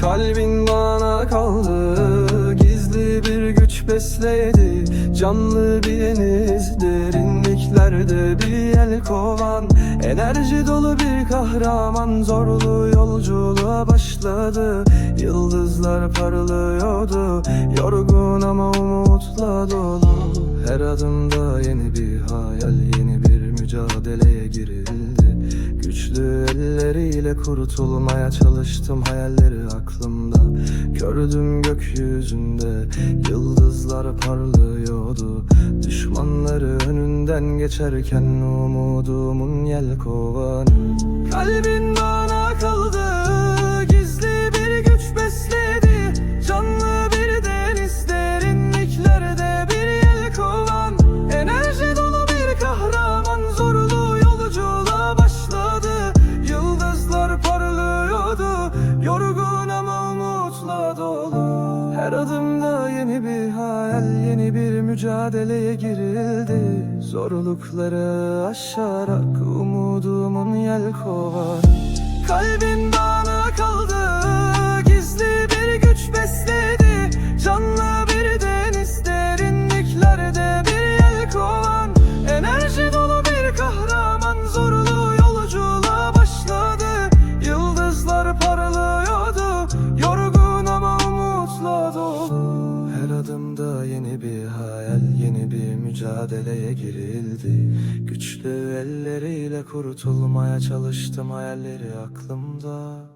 Kalbin bana kaldı Gizli bir güç besledi Canlı bir deniz Derinliklerde bir el kovan. Enerji dolu bir kahraman Zorlu yolculuğa başladı. Yıldızlar parlıyordu Yorgun ama umutla dolu. Her adımda yeni bir hayal Yeni bir mücadeleye girdi Güçlü elleriyle kurtulmaya çalıştım hayalleri aklımda. Gördüm gökyüzünde yıldızlar parlıyordu. Düşmanları önünden geçerken umudumun yelkovanı. Kalbin Her adımda yeni bir hayal yeni bir mücadeleye girildi. Zorlukları aşarak umudumun yelkovanı Kalbin mücadeleye girildi. Güçlü elleriyle kurtulmaya çalıştım hayalleri aklımda